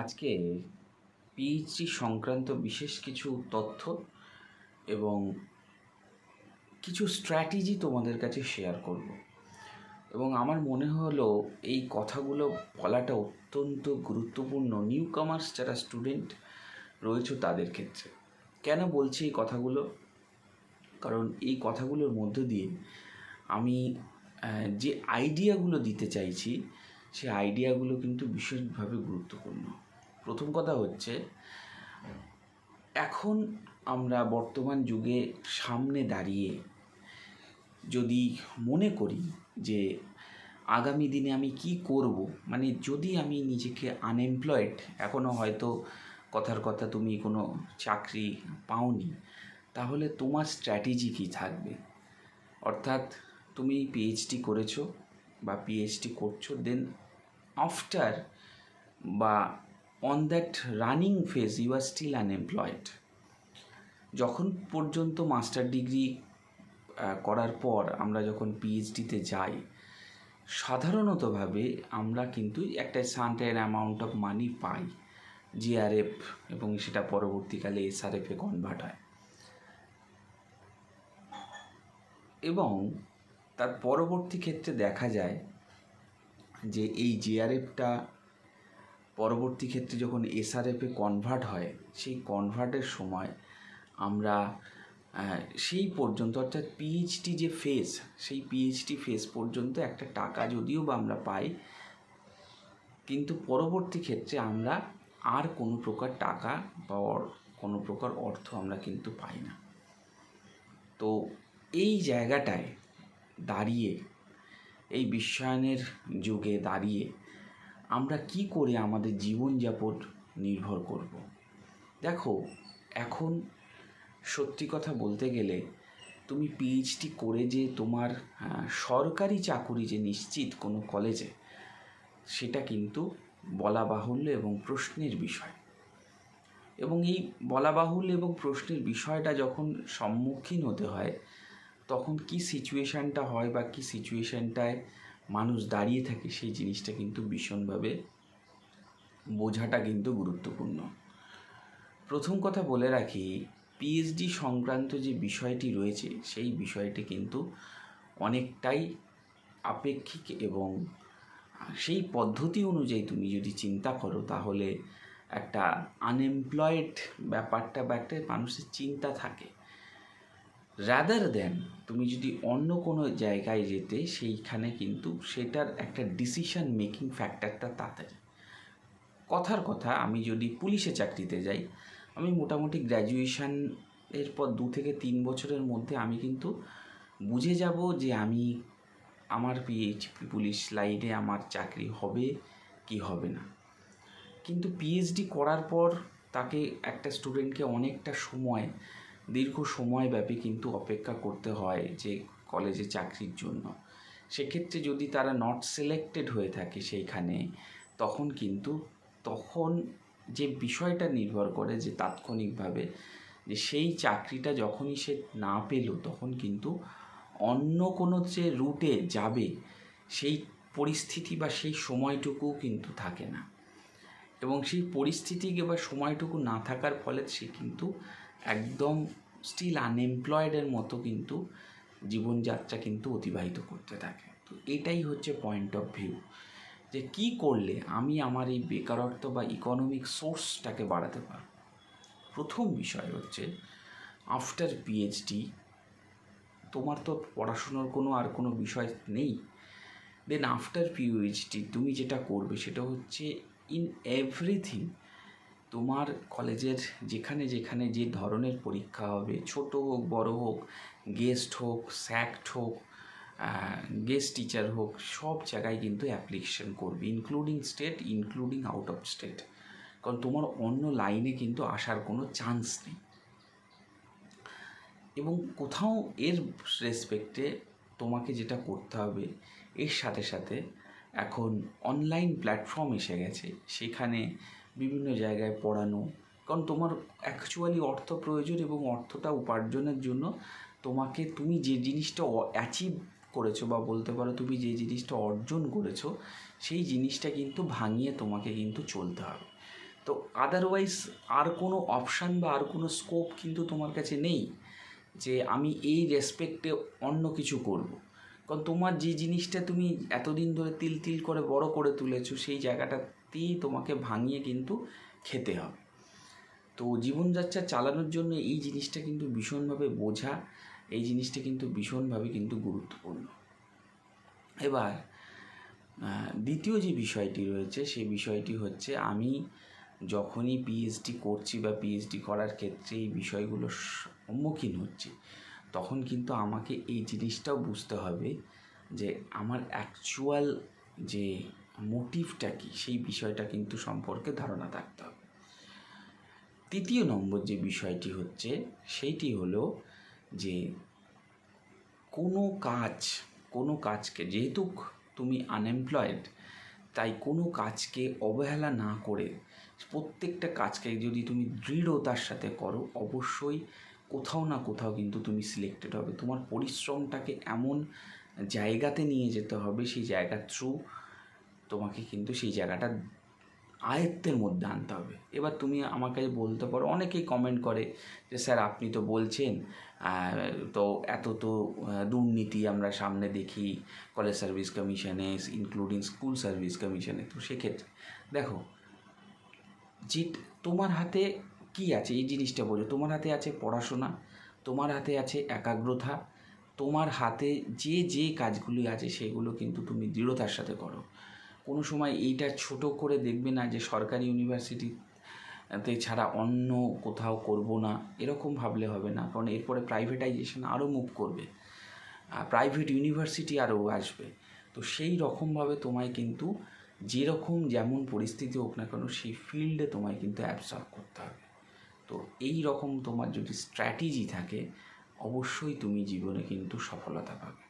আজকে পিএইচডি সংক্রান্ত বিশেষ কিছু তথ্য এবং কিছু স্ট্র্যাটেজি তোমাদের কাছে শেয়ার করব। এবং আমার মনে হলো এই কথাগুলো বলাটা অত্যন্ত গুরুত্বপূর্ণ। নিউ কামার্স যারা স্টুডেন্ট রয়েছে তাদের ক্ষেত্রে। কেন বলছি এই কথাগুলো? কারণ এই কথাগুলোর মধ্য দিয়ে আমি যে আইডিয়াগুলো দিতে চাইছি সেই আইডিয়াগুলো কিন্তু বিশেষভাবে গুরুত্বপূর্ণ। প্রথম কথা হচ্ছে, এখন আমরা বর্তমান যুগে সামনে দাঁড়িয়ে যদি মনে করি যে আগামী দিনে আমি কি করব মানে যদি আমি নিজেকে আনএমপ্লয়েড এখনও হয়তো কথার কথা তুমি কোনো চাকরি পাওনি, তাহলে তোমার স্ট্র্যাটেজি কী থাকবে? অর্থাৎ তুমি পিএইচডি করেছ বা পিএইচডি করছ দেন আফটার বা on that running phase you are still unemployed যখন পর্যন্ত মাস্টার ডিগ্রি করার পর আমরা যখন পিএইচডিতে যাই, সাধারণতভাবে আমরা কিন্তু একটা সার্টেন অ্যামাউন্ট অফ মানি পাই জিআরএফ এবং সেটা পরবর্তীকালে এসআরএফে কনভার্ট হয়। এবং তার পরবর্তী ক্ষেত্রে দেখা যায় যে এই জিআরএফটা পরবর্তী ক্ষেত্রে যখন এসআরএফে কনভার্ট হয়, সেই কনভার্টের সময় আমরা সেই পর্যন্ত অর্থাৎ পিএইচডি যে ফেজ সেই পিএইচডি ফেজ পর্যন্ত একটা টাকা যদিও বা আমরা পাই, কিন্তু পরবর্তী ক্ষেত্রে আমরা আর কোনো প্রকার টাকা বা কোনো প্রকার অর্থ আমরা কিন্তু পাই না। তো এই জায়গাটায় দাঁড়িয়ে, এই বিশ্বায়নের যুগে দাঁড়িয়ে আমরা কি করে আমাদের জীবনযাপন নির্ভর করব? দেখো, এখন সত্যি কথা বলতে গেলে তুমি পিএইচডি করে যে তোমার সরকারি চাকুরি যে নিশ্চিত কোনো কলেজে সেটা কিন্তু বলা বাহুল্য এবং প্রশ্নের বিষয়। এবং এই বলা বাহুল্য এবং প্রশ্নের বিষয়টা যখন সম্মুখীন হতে হয়, তখন কি সিচুয়েশানটা হয় বা কি সিচুয়েশানটায় মানুষ দাঁড়িয়ে থাকে সেই জিনিসটা কিন্তু ভীষণভাবে বোঝাটা কিন্তু গুরুত্বপূর্ণ। প্রথম কথা বলে রাখি পিএইচডি সংক্রান্ত যে বিষয়টি রয়েছে, সেই বিষয়টি কিন্তু অনেকটাই আপেক্ষিক এবং সেই পদ্ধতি অনুযায়ী তুমি যদি চিন্তা করো, তাহলে একটা আনএমপ্লয়েড ব্যাপারটা বা একটা মানুষের চিন্তা থাকে। রাদার দেন তুমি যদি অন্য কোনো জায়গায় যেতে, সেইখানে কিন্তু সেটার একটা ডিসিশন মেকিং ফ্যাক্টরটা তাড়াতাড়ি কথার কথা, আমি যদি পুলিশে চাকরিতে যাই, আমি মোটামুটি গ্র্যাজুয়েশন এর পর দু থেকে তিন বছরের মধ্যে আমি কিন্তু বুঝে যাব যে আমি আমার পিএইচপি পুলিশ লাইনে আমার চাকরি হবে কি হবে না। কিন্তু পিএইচডি করার পর তাকে একটা স্টুডেন্টকে অনেকটা সময় দীর্ঘ সময়ব্যাপী কিন্তু অপেক্ষা করতে হয় যে কলেজে চাকরির জন্য। সেক্ষেত্রে যদি তারা নট সিলেক্টেড হয়ে থাকে সেইখানে, তখন কিন্তু, তখন যে বিষয়টা নির্ভর করে যে তাৎক্ষণিকভাবে যে সেই চাকরিটা যখনই সে না পেল, তখন কিন্তু অন্য কোনো যে রুটে যাবে, সেই পরিস্থিতি বা সেই সময়টুকুও কিন্তু থাকে না। এবং সেই পরিস্থিতি বা সময়টুকু না থাকার ফলে সে কিন্তু একদম স্টিল আনএমপ্লয়েডের মতো কিন্তু জীবনযাত্রা কিন্তু অতিবাহিত করতে থাকে। তো এটাই হচ্ছে পয়েন্ট অফ ভিউ যে কি করলে আমি আমার এই বেকারত্ব বা ইকোনমিক সোর্সটাকে বাড়াতে পারব? প্রথম বিষয় হচ্ছে আফটার পিএইচডি তোমার তো পড়াশুনোর কোনো আর কোনো বিষয় নেই। দেন আফটার পিএইচডি তুমি যেটা করবে সেটা হচ্ছে ইন এভরিথিং তোমার কলেজের যেখানে যেখানে যে ধরনের পরীক্ষা হবে, ছোট হোক, বড় হোক গেস্ট হোক স্যাক্ট হোক গেস্ট টিচার হোক, সব জায়গায় কিন্তু অ্যাপ্লিকেশন করবে including state including out of state কারণ তোমার অন্য লাইনে কিন্তু আসার কোনো চান্স নেই। এবং কোথাও এর রেসপেক্টে তোমাকে যেটা করতে হবে, এর সাথে সাথে এখন অনলাইন প্ল্যাটফর্ম এসে গেছে। সেখানে বিভিন্ন জায়গায় পড়ানো। কারণ তোমার অ্যাকচুয়ালি অর্থ প্রয়োজন এবং অর্থটা উপার্জনের জন্য তোমাকে তুমি যে জিনিসটা অ্যাচিভ করেছ বা বলতে পারো তুমি যে জিনিসটা অর্জন করেছ, সেই জিনিসটা কিন্তু ভাঙিয়ে তোমাকে কিন্তু চলতে হবে। তো আদারওয়াইজ আর কোনো অপশান বা আর কোনো স্কোপ কিন্তু তোমার কাছে নেই যে আমি এই রেসপেক্টে অন্য কিছু করব। কারণ তোমার যে জিনিসটা তুমি এতদিন ধরে তিল তিল করে বড় করে তুলেছো, সেই জায়গাটাতেই তোমাকে ভাঙিয়ে কিন্তু খেতে হবে। তো জীবনযাত্রা চালানোর জন্য এই জিনিসটা কিন্তু ভীষণভাবে বোঝা, এই জিনিসটা কিন্তু ভীষণভাবে কিন্তু গুরুত্বপূর্ণ। এবার দ্বিতীয় যে বিষয়টি রয়েছে, সেই বিষয়টি হচ্ছে আমি যখনই পিএইচডি করছি বা পিএইচডি করার ক্ষেত্রে এই বিষয়গুলোর সম্মুখীন হচ্ছি তখন কিন্তু আমাকে এই জিনিসটাও বুঝতে হবে যে আমার অ্যাকচুয়াল যে মোটিভটা কী, সেই বিষয়টা কিন্তু সম্পর্কে ধারণা থাকতে হবে। তৃতীয় নম্বর যে বিষয়টি হচ্ছে, সেইটি হলো যে কোনো কাজ, কোনো কাজকে, যেহেতু তুমি আনএমপ্লয়েড তাই কোনো কাজকে অবহেলা না করে প্রত্যেকটা কাজকে যদি তুমি দৃঢ়তার সাথে করো, অবশ্যই কোথাও না কোথাও কিন্তু তুমি সিলেক্টেড হবে। তোমার পরিশ্রমটাকে এমন জায়গাতে নিয়ে যেতে হবে, সেই জায়গার থ্রু তোমাকে কিন্তু সেই জায়গাটা আয়ত্তের মধ্যে আনতে হবে। এবার তুমি আমার কাছে বলতে পারো, অনেকেই কমেন্ট করে যে, স্যার, আপনি তো বলছেন তো এত তো দুর্নীতি আমরা সামনে দেখি কলেজ সার্ভিস কমিশনে ইনক্লুডিং স্কুল সার্ভিস কমিশনে তো সেক্ষেত্রে, দেখো যে তোমার হাতে কি আছে? এই জিনিসটা বোঝো। তোমার হাতে আছে পড়াশোনা, তোমার হাতে আছে একাগ্রতা, তোমার হাতে যে যে কাজগুলি আছে সেগুলো কিন্তু তুমি দৃঢ়তার সাথে করো। কোনো সময় এইটা ছোট করে দেখবে না যে সরকারি ইউনিভার্সিটিতে ছাড়া অন্য কোথাও করব না, এরকম ভাবলে হবে না। কারণ এরপরে প্রাইভেটাইজেশন আরও মুভ করবে। প্রাইভেট ইউনিভার্সিটি আরও আসবে। তো সেই রকমভাবে তোমায় কিন্তু যেরকম যেমন পরিস্থিতি হোক না কেন, সেই ফিল্ডে তোমায় কিন্তু অ্যাবসর্ব করতে হবে। তো এই রকম তোমার যদি স্ট্র্যাটেজি থাকে অবশ্যই তুমি জীবনে কিন্তু সফলতা পাবে।